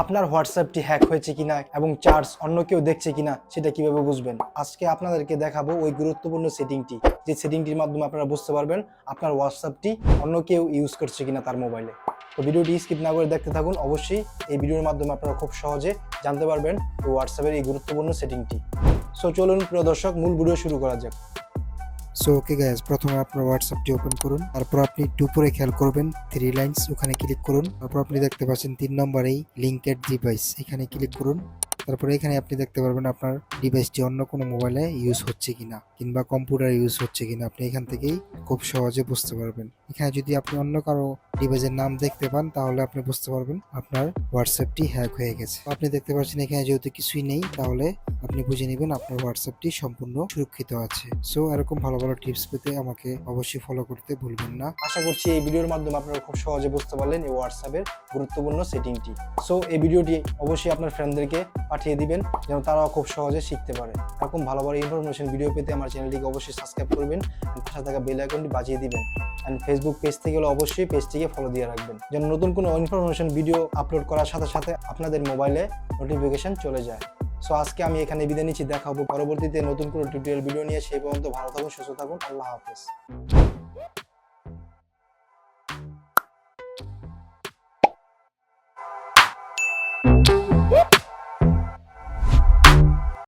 আপনার হোয়াটসঅ্যাপটি হ্যাক হয়েছে কিনা এবং চার্জ অন্য কেউ দেখছে কিনা সেটা কীভাবে বুঝবেন? আজকে আপনাদেরকে দেখাবো ওই গুরুত্বপূর্ণ সেটিংটি। যে সেটিংটির মাধ্যমে আপনারা বুঝতে পারবেন আপনার হোয়াটসঅ্যাপটি অন্য কেউ ইউজ করছে কিনা তার মোবাইলে। তো ভিডিওটি স্কিপ না করে দেখতে থাকুন। অবশ্যই এই ভিডিওর মাধ্যমে আপনারা খুব সহজে জানতে পারবেন হোয়াটসঅ্যাপের এই গুরুত্বপূর্ণ সেটিংটি। সো চলুন প্রিয় দর্শক, মূল ভিডিও শুরু করা যাক। সো ওকে গাইজ প্রথমে আপনার হোয়াটসঅ্যাপটি ওপেন করুন। তারপর আপনি একটু উপরে খেয়াল করবেন থ্রি লাইন্স ওখানে ক্লিক করুন। তারপর আপনি দেখতে পাচ্ছেন তিন নম্বরেই লিঙ্কেড ডিভাইস এখানে ক্লিক করুন। তারপরে এখানে আপনি দেখতে পারবেন আপনার ডিভাইসটি অন্য কোনো মোবাইলে ইউজ হচ্ছে কিনা, কিংবা কম্পিউটারে ইউজ হচ্ছে কিনা। আপনি এখান থেকেই খুব সহজে বুঝতে পারবেন। এখানে যদি আপনি অন্য কারও ডিভাইসের নাম দেখতে পান, তাহলে আপনি বুঝতে পারবেন আপনার হোয়াটসঅ্যাপটি হ্যাক হয়ে গেছে। আপনি দেখতে পাচ্ছেন এখানে যেহেতু কিছুই নেই, তাহলে আপনি বুঝে নেবেন আপনার হোয়াটসঅ্যাপটি সম্পূর্ণ সুরক্ষিত আছে। সো এরকম ভালো ভালো টিপস পেতে আমাকে অবশ্যই ফলো করতে ভুলবেন না। আশা করছি এই ভিডিওর মাধ্যমে আপনারা খুব সহজে বুঝতে পারলেন এই হোয়াটসঅ্যাপের গুরুত্বপূর্ণ সেটিংটি সো এই ভিডিওটি অবশ্যই আপনার ফ্রেন্ডদেরকে পাঠিয়ে দিবেন, যেন তারাও খুব সহজে শিখতে পারে। এরকম ভালো ভালো ইনফরমেশন ভিডিও পেতে আমার চ্যানেলটিকে অবশ্যই সাবস্ক্রাইব করবেন পাশে থাকা বেল আইকনটি বাজিয়ে দিবেন অ্যান্ড ফেসবুক পেজ থেকে হলে অবশ্যই পেজটিকে ফলো দিয়ে রাখবেন। যেন নতুন কোনো ইনফরমেশন ভিডিও আপলোড করার সাথে সাথে আপনাদের মোবাইলে নোটিফিকেশন চলে যায়। সো আজকে আমি এখানে বিদায় নিচ্ছি। দেখা হব পরবর্তীতে নতুন কোনো টিউটোরিয়াল ভিডিও নিয়ে। সেই পর্যন্ত ভালো থাকুন, সুস্থ থাকুন। আল্লাহ হাফেজ।